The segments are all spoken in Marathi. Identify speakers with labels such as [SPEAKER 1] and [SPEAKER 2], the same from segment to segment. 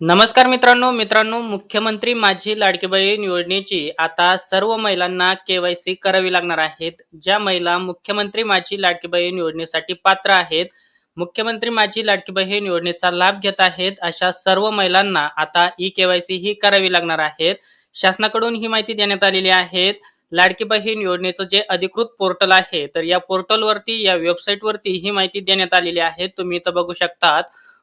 [SPEAKER 1] नमस्कार मित्रांनो मित्रांनो मुख्यमंत्री माझी लाडकीबाई बहीण योजनेची आता सर्व महिलांना केवायसी करावी लागणार आहेत. ज्या महिला मुख्यमंत्री माझी लाडकीबाई योजनेसाठी पात्र आहेत मुख्यमंत्री माझी लाडकीबाई बहीण योजनेचा लाभ घेत आहेत अशा सर्व महिलांना आता ई केवायसी ही करावी लागणार आहेत. शासनाकडून ही माहिती देण्यात आलेली आहे. लाडकी बहीण योजनेचं जे अधिकृत पोर्टल आहे तर या पोर्टलवरती या वेबसाईटवरती ही माहिती देण्यात आलेली आहे. तुम्ही इथं बघू शकतात.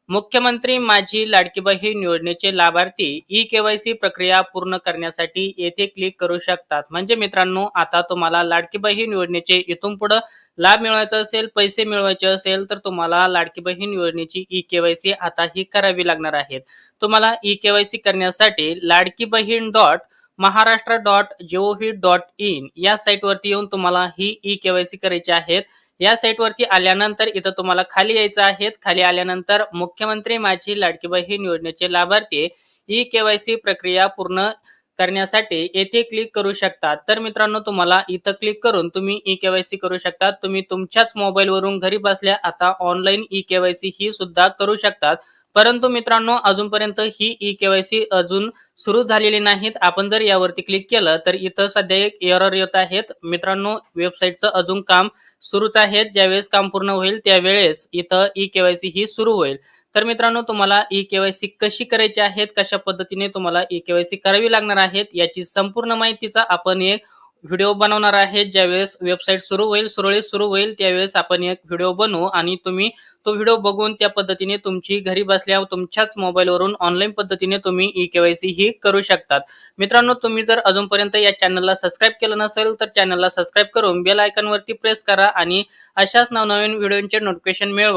[SPEAKER 1] मुख्यमंत्री माझी लाडकी बहीण योजनेचे लाभार्थी ई केवायसी प्रक्रिया पूर्ण करण्यासाठी येथे क्लिक करू शकतात. म्हणजे मित्रांनो आता तुम्हाला लाडकी बहीण योजनेचे इथून पुढे लाभ मिळवायचा असेल पैसे मिळवायचे असेल तर तुम्हाला लाडकी बहीण योजनेची ई केवायसी आता ही करावी लागणार आहे तुम्हाला ई केवायसी करण्यासाठी Ladki Bahin dot Maharashtra dot G O V dot साईटवरती येऊन तुम्हाला ही ई केवायसी करायची आहेत या साईटवरती आल्यानंतर इथं तुम्हाला खाली यायचं आहे. खाली आल्यानंतर मुख्यमंत्री माझी लाडकी बहीण योजनेचे लाभार्थी ई केवायसी प्रक्रिया पूर्ण करण्यासाठी येथे क्लिक करू शकता तर मित्रांनो तुम्हाला इथं क्लिक करून तुम्ही ई केवायसी करू शकता. तुम्ही तुमच्याच मोबाईलवरून घरी बसल्या आता ऑनलाईन ई केवायसी ही सुद्धा करू शकतात. परंतु मित्रांनो अजूनपर्यंत ही ई केवायसी अजून सुरू झालेली नाहीत. आपण जर यावरती क्लिक केलं तर इथं सध्या एक एरर येत आहेत. मित्रांनो वेबसाईटचं अजून काम सुरूच आहे ज्यावेळेस काम पूर्ण होईल त्यावेळेस इथं ई केवायसी ही सुरू होईल. तर मित्रांनो तुम्हाला ई केवायसी कशी करायची आहेत कशा पद्धतीने तुम्हाला ई केवायसी करावी लागणार आहेत याची संपूर्ण माहितीचा आपण एक व्हिडिओ बनवणार आहे ज्यावेळेस वेबसाईट सुरू होईल सुरळीत सुरू होईल त्यावेळेस आपण एक व्हिडिओ बनवू आणि तुम्ही तो व्हिडिओ बघून त्या पद्धतीने तुमची घरी बसल्या तुमच्याच मोबाईलवरून ऑनलाईन पद्धतीने तुम्ही ई केवायसी ही करू शकतात. मित्रांनो तुम्ही जर अजूनपर्यंत या चॅनलला सबस्क्राईब केलं नसेल तर चॅनलला सबस्क्राईब करून बेल आयकॉनवरती प्रेस करा आणि अशाच नवनवीन व्हिडिओचे नोटिफिकेशन मिळवा.